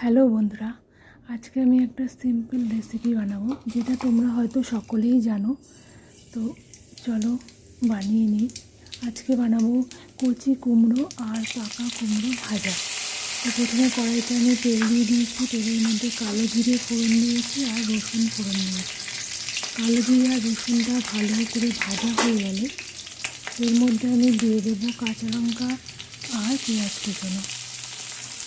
Hello বন্ধুরা, আজকে আমি একটা সিম্পল রেসিপি বানাবো, যেটা তোমরা হয়তো সকলেই জানো। তো চলো বানিয়ে নিই। আজকে বানাবো কচি কুমড়ো আর পাকা কুমড়ো ভাজা। তো প্রথমে কড়াইতে আমি তেল দিয়ে দিয়েছি, তেলের মধ্যে কালো জিরে ফোড়ন দিয়েছি আর রসুন ফোড়ন দিয়েছি। কালো জিরে আর রসুনটা ভালো করে ভাজা হয়ে গেলে, এর মধ্যে আমি দিয়ে দেবো কাঁচা লঙ্কা আর পেঁয়াজ কুচনো।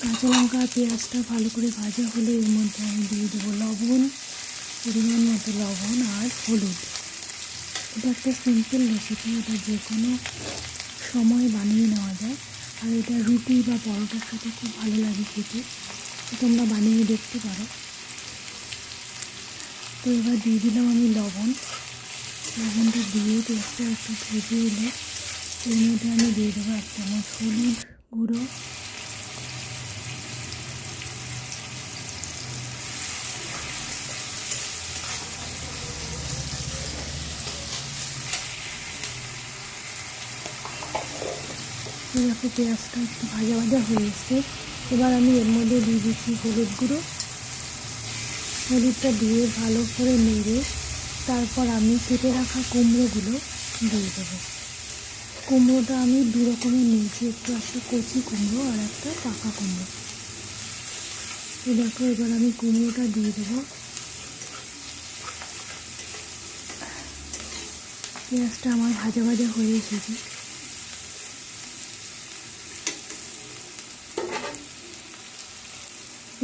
কাঁচা লঙ্কা, পেঁয়াজটা ভালো করে ভাজা হলে এর মধ্যে আমি দিয়ে দেবো লবণ, পরিমাণ মতো লবণ আর হলুদ। এটা একটা সিম্পল রেসিপি এটা যে কোনো সময় বানিয়ে নেওয়া যায়। আর এটা রুটি বা পরোটার সাথে খুব ভালো লাগে খেতে। তোমরা বানিয়ে দেখতে পারো। তো এবার দিয়ে দিলাম আমি লবণ। লবণটা দিয়ে পেঁয়াজটা একটু ভেজে এলে এর মধ্যে আমি দিয়ে দেবো এক চামচ হলুদ গুঁড়ো। দেখো পেঁয়াজটা একটু ভাজা ভাজা হয়ে এসছে। এবার আমি এর মধ্যে দিয়ে দিচ্ছি হলুদ গুঁড়ো। হলুদটা দিয়ে ভালো করে নেড়ে তারপর আমি কেটে রাখা কুমড়োগুলো দিয়ে দেবো। কুমড়োটা আমি দু রকমের নিয়েছি, একটু একটা কচি কুমড়ো আর একটা পাকা কুমড়ো। তো দেখো, এবার আমি কুমড়োটা দিয়ে দেবো। পেঁয়াজটা আমার ভাজা ভাজা হয়ে এসেছে।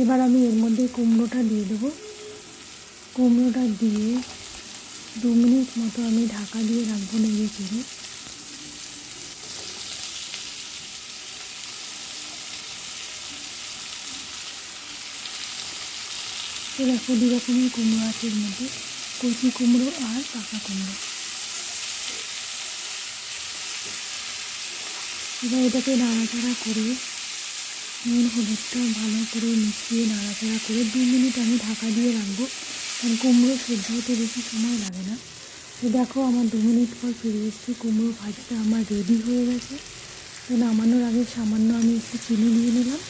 এবার আমি এর মধ্যে কুমড়োটা দিয়ে দেবো। কুমড়োটা দিয়ে দু মিনিট মতো আমি ঢাকা দিয়ে রাখব নেড়ে চেড়ে। দেখো দু রকমের কুমড়ো আছে এর মধ্যে, কচি কুমড়ো আর পাকা কুমড়ো। এবার এটাকে নাড়াচাড়া করে নুন হলুদটা ভালো করে মিশিয়ে নাড়াচাড়া করে দু মিনিট আমি ঢাকা দিয়ে রাখব। কারণ কুমড়ো সেদ্ধ হতে বেশি সময় লাগে না। তো দেখো আমার দু মিনিট পর ফিরে এসেছি, কুমড়ো ভাজটা আমার রেডি হয়ে গেছে। তো নামানোর আগে সামান্য আমি একটু চিনি দিয়ে নিলাম।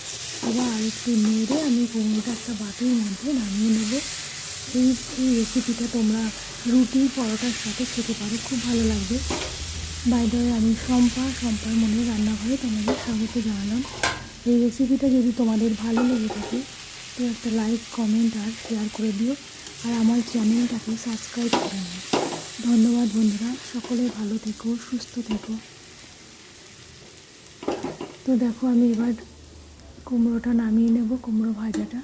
আবার আর একটু নেড়ে আমি কুমড়োটা একটা বাটির মধ্যে নামিয়ে নেব। এই এই রেসিপিটা তোমরা রুটি, পরোটার সাথে খেতে পারো, খুব ভালো লাগবে। বাইরে আমি শম্পা, শম্পার মনে রান্নাঘরে তোমাদের স্বাগত জানালাম। এই রেসিপিটা যদি তোমাদের ভালো লেগে থাকে, তো একটা লাইক কমেন্ট আর শেয়ার করে দিও। আর আমার চ্যানেলটাকে সাবস্ক্রাইব করে নিও। ধন্যবাদ বন্ধুরা, সকলে ভালো থেকো, সুস্থ থেকো। তো দেখো, আমি এবার কুমড়োটা নামিয়ে নেব, কুমড়ো ভাজাটা।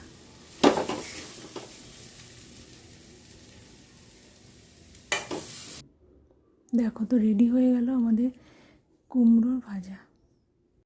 দেখো তো রেডি হয়ে গেল আমাদের কুমড়োর ভাজা।